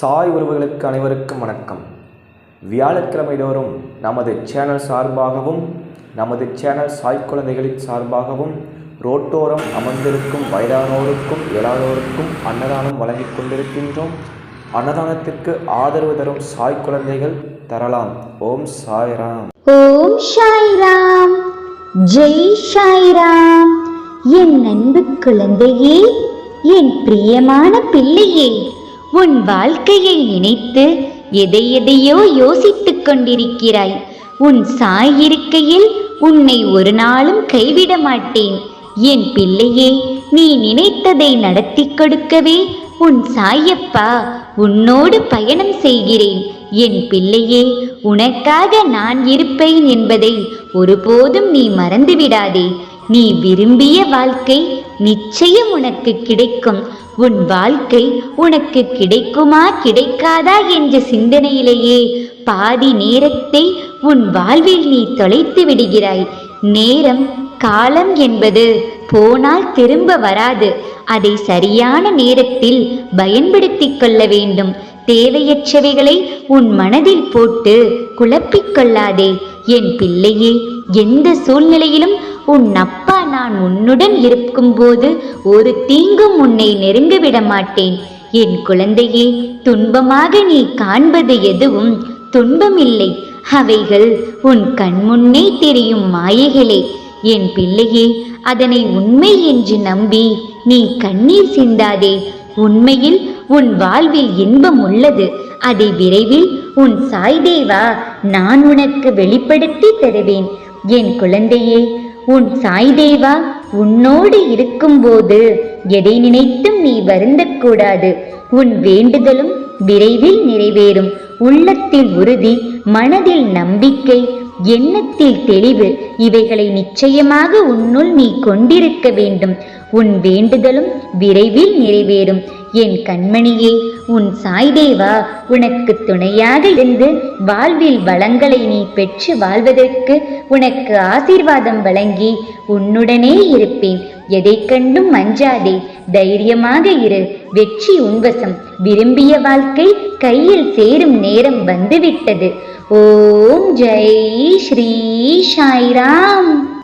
சாய் உறவுகளுக்கு அனைவருக்கும் வணக்கம். வியாழக்கிழமை தோறும் நமது சேனல் சார்பாகவும் நமது சேனல் சாய் குழந்தைகளின் சார்பாகவும் ரோட்டோரம் அமர்ந்திருக்கும் வயதானோருக்கும் இயலாதோருக்கும் அன்னதானம் வழங்கிக் கொண்டிருக்கின்றோம். அன்னதானத்திற்கு ஆதரவு தரும் சாய் குழந்தைகள் தரலாம். ஓம் சாய்ராம் ஓம் சாய்ராம் ஜெய் சாய்ராம் என் அன்பு குழந்தையே என் பிரியமான பிள்ளையே உன் வாழ்க்கையை நினைத்து எதை எதையோ யோசித்துக் கொண்டிருக்கிறாய். உன் சாய் இருக்கையில் உன்னை ஒரு நாளும் கைவிட மாட்டேன். என் பிள்ளையே நீ நினைத்ததை நடத்தி கொடுக்கவே உன் சாயப்பா உன்னோடு பயணம் செய்கிறேன். என் பிள்ளையே உனக்காக நான் இருப்பேன் என்பதை ஒருபோதும் நீ மறந்துவிடாதே. நீ விரும்பிய வாழ்க்கை நிச்சயம் உனக்கு கிடைக்கும். உன் வாழ்க்கை உனக்கு கிடைக்குமா கிடைக்காதா என்ற சிந்தனையிலேயே பாதி நேரத்தை உன் வாழ்வில் நீ தொலைத்து விடுகிறாய். நேரம் காலம் என்பது போனால் திரும்ப வராது. அதை சரியான நேரத்தில் பயன்படுத்திக் கொள்ள வேண்டும். தேவையற்றவைகளை உன் மனதில் போட்டு குழப்பிக்கொள்ளாதே என் பிள்ளையே எந்த சூழ்நிலையிலும் உன் அப்பா நான் உன்னுடன் இருக்கும்போது ஒரு தீங்கும் உன்னை நெருங்கிவிட மாட்டேன். என் குழந்தையே துன்பமாக நீ காண்பது எதுவும் துன்பமில்லை. அவைகள் உன் கண்முன்னே தெரியும் மாயைகளே. என் பிள்ளையே அதனை உண்மை என்று நம்பி நீ கண்ணீர் சிந்தாதே. உண்மையில் உன் வாழ்வில் இன்பம் உள்ளது. அதை விரைவில் உன் சாய்தேவா நான் உனக்கு வெளிப்படுத்தி தருவேன். என் குழந்தையே உன் சாய்தேவா உன்னோடு இருக்கும்போது எதை நினைத்தும் நீ வருந்தக்கூடாது. உன் வேண்டுதலும் விரைவில் நிறைவேறும். உள்ளத்தில் உறுதி மனதில் நம்பிக்கை எண்ணத்தில் தெளிவு இவைகளை நிச்சயமாக உன்னுள் நீ கொண்டிருக்க வேண்டும். உன் வேண்டுதலும் விரைவில் நிறைவேறும். என் கண்மணியே உன் சாய்தேவா உனக்கு துணையாக இருந்து வாழ்வில் வளங்களை நீ பெற்று வாழ்வதற்கு உனக்கு ஆசீர்வாதம் வழங்கி உன்னுடனே இருப்பேன். எதை கண்டும் அஞ்சாதே தைரியமாக இரு. வெற்றி உன்வசம் விரும்பிய வாழ்க்கை கையில் சேரும் நேரம் வந்துவிட்டது. ஓம் ஜெய் ஸ்ரீ சாய்ராம்.